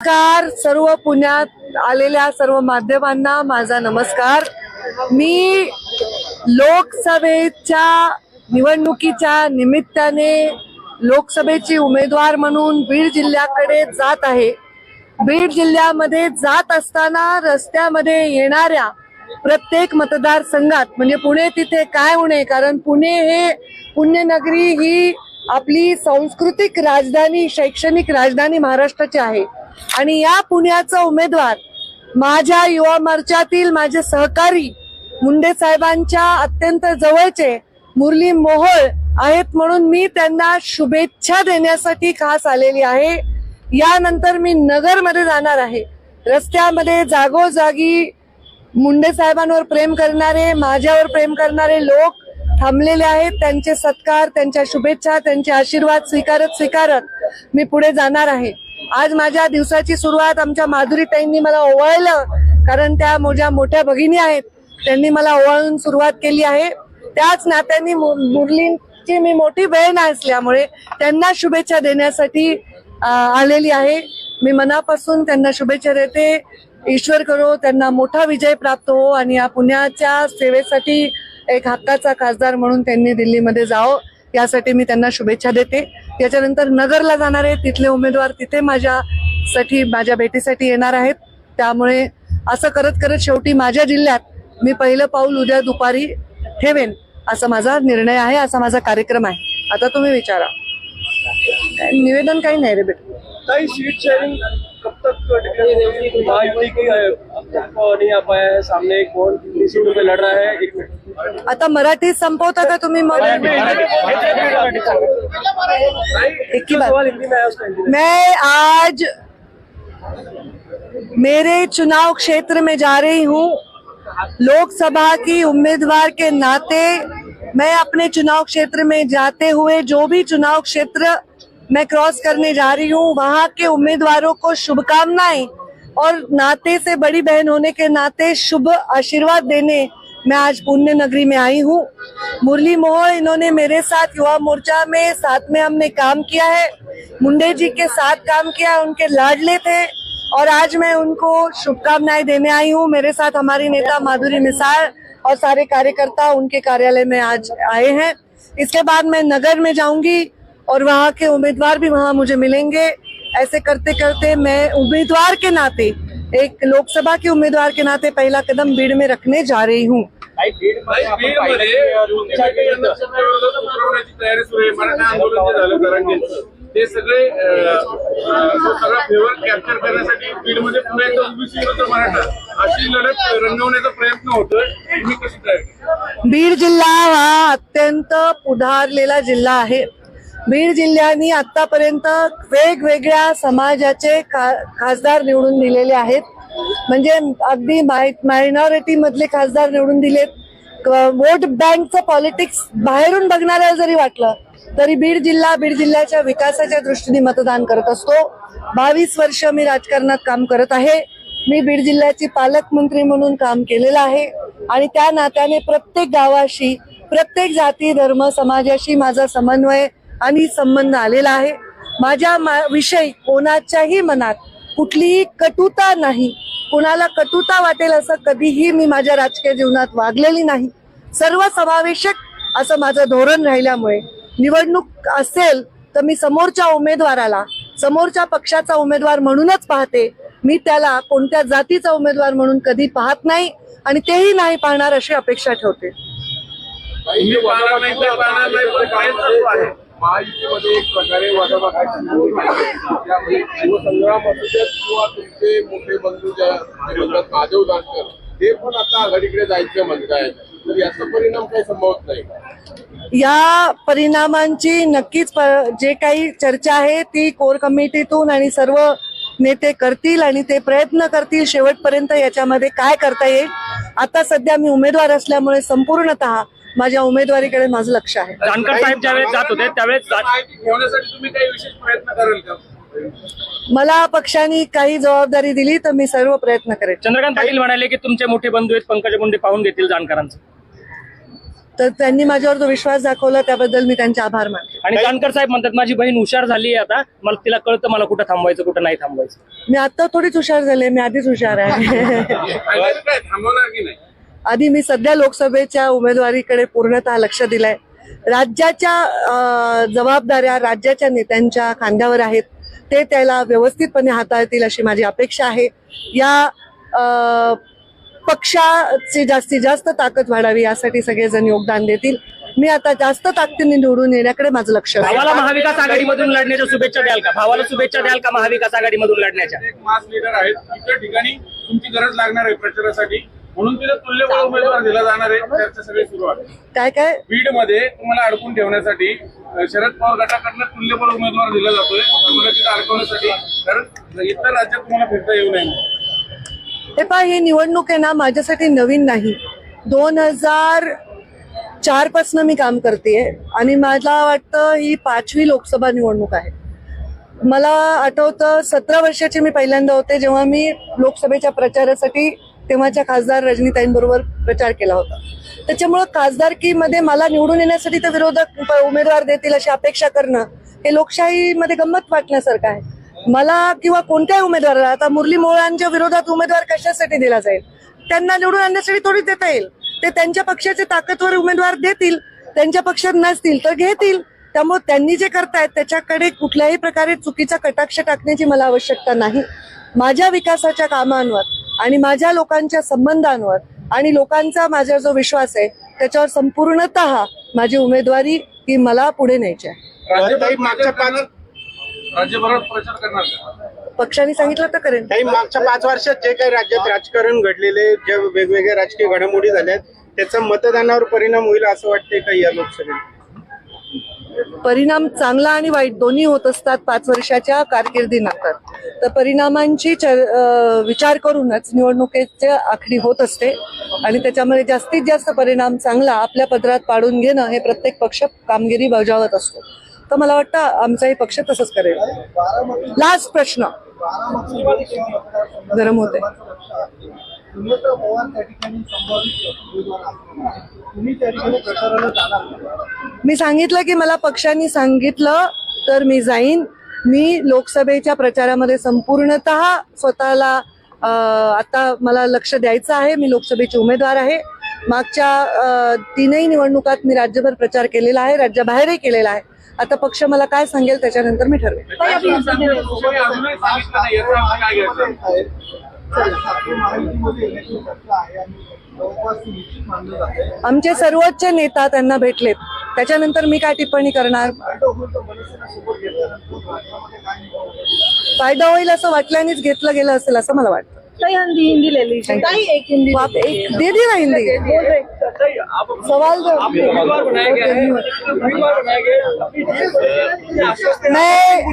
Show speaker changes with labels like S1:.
S1: नमस्कार. सर्व पुण्यात आलेल्या सर्व माध्यमांना माझा नमस्कार. मी लोकसभेच्या निवडणुकीच्या निमित्ताने लोकसभेची उमेदवार म्हणून बीड जिल्ह्याकडे जात आहे. बीड जिल्ह्यामध्ये जात असताना रस्त्यामध्ये येणाऱ्या प्रत्येक मतदारसंघात म्हणजे पुणे तिथे काय होणे कारण पुणे हे पुण्यनगरी ही आपली सांस्कृतिक राजधानी शैक्षणिक राजधानी महाराष्ट्राची आहे. आणि या पुण्याचा उमेदवार माझ्या युवा मोर्चातील माझे सहकारी मुंडे साहेबांच्या अत्यंत जवळचे मुरली मोहोळ आहेत म्हणून मी त्यांना शुभेच्छा देण्यासाठी खास आलेली आहे. यानंतर मी नगरमध्ये जाणार आहे. रस्त्यामध्ये जागोजागी मुंडे साहेबांवर प्रेम करणारे माझ्यावर प्रेम करणारे लोक थांबलेले आहेत. त्यांचे सत्कार त्यांच्या शुभेच्छा त्यांचे आशीर्वाद स्वीकारत स्वीकारत मी पुढे जाणार आहे. आज माझ्या दिवसाची सुरुवात आमच्या माधुरीताईंनी मला ओवाळलं कारण त्या माझ्या मोठ्या भगिनी आहेत. त्यांनी मला ओवाळून सुरुवात केली आहे. त्याच नात्यांनी मु- मुरलींची मी मोठी बहीण असल्यामुळे त्यांना शुभेच्छा देण्यासाठी आलेली आहे. मी मनापासून त्यांना शुभेच्छा देते. ईश्वर करो त्यांना मोठा विजय प्राप्त हो आणि या पुण्याच्या सेवेसाठी एक हक्काचा खासदार म्हणून त्यांनी दिल्लीमध्ये जावं. यासाठी मी त्यांना शुभेच्छा देते. त्याच्यानंतर नगरला जाणार आहे. तिथले उमेदवार तिथे माझ्यासाठी माझ्या भेटीसाठी येणार आहेत. त्यामुळे असं करत करत शेवटी माझ्या जिल्ह्यात मी पहिलं पाऊल उद्या दुपारी ठेवेन असा माझा निर्णय आहे असा माझा कार्यक्रम आहे. आता तुम्ही विचारा. निवेदन काही नाही रे बेटा.
S2: काही सीट शेयरिंग कब तक महायुति की अब तक नहीं आ पाया है सामने कौन कितनी लड़ रहा है एक
S1: आता मराठीत संपवता का तुम्ही मग एक ही बात.
S2: हिंदी में मैं.
S1: आज मेरे चुनाव क्षेत्र में जा रही हूँ। लोकसभा की उम्मीदवार के नाते मैं अपने चुनाव क्षेत्र में जाते हुए जो भी चुनाव क्षेत्र मैं क्रॉस करने जा रही हूँ वहाँ के उम्मीदवारों को शुभकामनाएँ और नाते से बड़ी बहन होने के नाते शुभ आशीर्वाद देने मैं आज पुण्य नगरी में आई हूँ। मुरली मोहन, इन्होंने मेरे साथ युवा मोर्चा में, साथ में हमने काम किया है। मुंडे जी के साथ काम किया, उनके लाडले थे और आज मैं उनको शुभकामनाएँ देने आई हूँ। मेरे साथ हमारी नेता माधुरी मिसाल और सारे कार्यकर्ता उनके कार्यालय में आज आए हैं। इसके बाद मैं नगर में जाऊँगी और वहाँ के उम्मीदवार भी वहाँ मुझे मिलेंगे। ऐसे करते करते मैं उम्मीदवार के नाते एक लोकसभा के उम्मीदवार के नाते पहला कदम बीड़ में रखने जा रही हूँ।
S3: जरांगेंचं ते सगळे अं, अं, तो सगळा फेवर कॅप्चर करण्यासाठी बीडमध्ये पुन्हा एकदा ओबीसी विरुद्ध मराठा. अशी लढत रंगवण्याचा प्रयत्न होतोय. तुम्ही कशी तयारी
S1: बीड जिल्हा हा अत्यंत पुढारलेला जिल्हा आहे. बीड जिल्ह्याने आतापर्यंत वेगवेगळ्या समाजाचे खा- खासदार निवडून दिलेले आहेत. म्हणजे अगदी मायनॉरिटी मधले खासदार निवडून दिलेत. क- वोट बँकचं पॉलिटिक्स बाहेरून बघणाऱ्या जरी वाटलं तरी बीड जिल्हा बीड जिल्ह्याच्या विकासाच्या दृष्टीने मतदान करत असतो. बावीस वर्ष मी राजकारणात काम करत आहे. मी बीड जिल्ह्याची पालकमंत्री म्हणून काम केलेलं आहे. आणि त्या नात्याने प्रत्येक गावाशी प्रत्येक जाती धर्म समाजाशी माझा समन्वय आणि संबंध आलेला आहे. माझ्या मा- विषयी कोणाच्याही मनात कुठलीही कटुता नाही. कुणाला कटुता वाटेल असं कधीही मी माझ्या राजकीय जीवनात वागलेली नाही. सर्व समावेशक असं माझं धोरण राहिल्यामुळे निवडणूक असेल तर मी समोरच्या उमेदवाराला समोरच्या पक्षाचा उमेदवार म्हणूनच पाहते. मी त्याला कोणत्या जातीचा उमेदवार म्हणून कधी पाहत नाही आणि तेही नाही पाहणार अशी अपेक्षा ठेवते.
S3: महायुतीमध्ये एक प्रकारे वादावादाची सुरू त्यामध्ये शिवसंग्राम असू देत किंवा तुमचे मोठे बंधू ज्या माधव जानकर ते पण आता आघाडीकडे जायचं म्हणतायत. तर याचा परिणाम काही संभवत नाही.
S1: या परिणामांची नक्कीच जे काही चर्चा आहे ती कोर कमिटीतून आणि सर्व नेते करतील आणि ते प्रयत्न करतील शेवटपर्यंत याच्यामध्ये काय करता येईल. आता सध्या मी उमेदवार असल्यामुळे संपूर्णतः माझ्या उमेदवारीकडे माझं लक्ष आहे.
S4: जानकर साहेब ज्यावेळेस जात होते त्यावेळेस जा-
S3: माहिती ठेवण्यासाठी तुम्ही काही विशेष प्रयत्न कराल का?
S1: मला पक्षाने काही जबाबदारी दिली तर मी सर्व प्रयत्न करेन.
S4: चंद्रकांत पाटील म्हणाले की तुमचे मोठे बंधू आहेत पंकज मुंडे पाहून घेतील जानकरांचं.
S1: तर त्यांनी माझ्यावर जो विश्वास दाखवला त्याबद्दल मी त्यांचे आभार मानते.
S4: आणि जानकर साहेब म्हणतात माझी बहीण हुशार झाली आहे आता मला तिला कळतं मला कुठं थांबवायचं कुठं नाही थांबवायचं.
S1: मी आता थोडीच हुशार झाले मी आधीच हुशार आहे.
S3: थांबवणार की नाही?
S1: आधी मी सध्या लोकसभेच्या उमेदवारीकडे पूर्णतः लक्ष दिलंय. राज्याच्या जबाबदाऱ्या राज्याच्या नेत्यांच्या खांद्यावर आहेत. ते त्याला व्यवस्थितपणे हाताळतील अशी माझी अपेक्षा आहे. या पक्षाची जास्तीत जास्त ताकद वाढावी यासाठी सगळेजण योगदान देतील. मी आता जास्त ताकदीने निवडून येण्याकडे माझं लक्ष आहे
S4: भावाला महाविकास आघाडीमधून लढण्याच्या शुभेच्छा द्याल का? भावाला शुभेच्छा द्याल का महाविकास आघाडीमधून लढण्याच्या?
S3: एक मास लीडर आहेत. इतर ठिकाणी तुमची गरज लागणार आहे प्रचारासाठी. म्हणून तिथे तुल्यबळ उमेदवार दिला जाणार आहे. चर्चा सगळी सुरू आहे.
S1: काय काय?
S3: बीडमध्ये तुम्हाला अडकून ठेवण्यासाठी शरद पवार गटाकडनं तुल्यबळ उमेदवार दिला जातोय. तुम्हाला तिथे अडकवण्यासाठी कारण इतर राज्यात तुम्हाला फिरता येऊ नये.
S1: हे पहा ही निवडणूक आहे ना माझ्यासाठी नवीन नाही. दोन हजार चार पासन मी काम करते आणि मला वाटतं ही पाचवी लोकसभा निवडणूक आहे. मला आठवतं सतरा वर्षाचे मी पहिल्यांदा होते जेव्हा मी लोकसभेच्या प्रचारासाठी तेव्हाच्या खासदार रजनीताईंबरोबर प्रचार केला होता. त्याच्यामुळं खासदारकीमध्ये मला निवडून येण्यासाठी तर विरोधक उमेदवार देतील अशी अपेक्षा करणं हे लोकशाहीमध्ये गंमत वाटण्यासारखं आहे. मला किंवा कोणत्याही उमेदवाराला आता मुरली मोळांच्या विरोधात उमेदवार कशासाठी दिला जाईल? त्यांना निवडून आणण्यासाठी थोडी देता येईल. ते त्यांच्या पक्षाचे ताकदवर उमेदवार देतील त्यांच्या पक्षात नसतील तर घेतील. त्यामुळे त्यांनी जे करतायत त्याच्याकडे कुठल्याही प्रकारे चुकीचा कटाक्ष टाकण्याची मला आवश्यकता नाही. माझ्या विकासाच्या कामांवर आणि माझ्या लोकांच्या संबंधांवर आणि लोकांचा माझ्यावर जो विश्वास आहे त्याच्यावर संपूर्णतः माझी उमेदवारी ही मला पुढे न्यायची आहे.
S3: राज्यभरात प्रचार करणार?
S1: पक्षाने सांगितलं तर करेन.
S5: काही मागच्या पाच वर्षात जे काही राज्यात राजकारण घडलेले जे वेगवेगळ्या राजकीय घडामोडी झाल्यात त्याचा मतदानावर परिणाम होईल असं वाटतंय का या लोकसभेत
S1: परिणाम चांगला आणि वाईट दोन्ही होत असतात पाच वर्षाच्या कारकिर्दीनंतर. तर परिणामांची विचार करूनच निवडणुकीच्या आखणी होत असते आणि त्याच्यामध्ये जास्तीत जास्त परिणाम चांगला आपल्या पदरात पाडून घेणं हे प्रत्येक पक्ष कामगिरी बजावत असतो. तर मला वाटतं आमचाही पक्ष तसंच करेल. लास्ट प्रश्न. गरम होते मी सांगितलं की मला पक्षांनी सांगितलं तर मी जाईन. मी लोकसभेच्या प्रचारामध्ये संपूर्णत स्वतःला आता मला लक्ष द्यायचं आहे. मी लोकसभेचे उमेदवार आहे. मागच्या तीनही निवडणुकात मी राज्यभर प्रचार केलेला आहे राज्याबाहेरही केलेला आहे. आता पक्ष मला काय सांगेल त्याच्यानंतर मी ठरवेन. आमचे सर्वोच्च नेता त्यांना भेटलेत. त्याच्यानंतर मी काय टिप्पणी करणार? फायदा होईल असं वाटल्यानेच घेतलं गेलं असेल असं मला वाटतं.
S6: हिंदी हिंदी ले लीजिए. एक हिंदी
S1: आप एक दे दी ना हिंदी सवाल दो
S2: है। है। में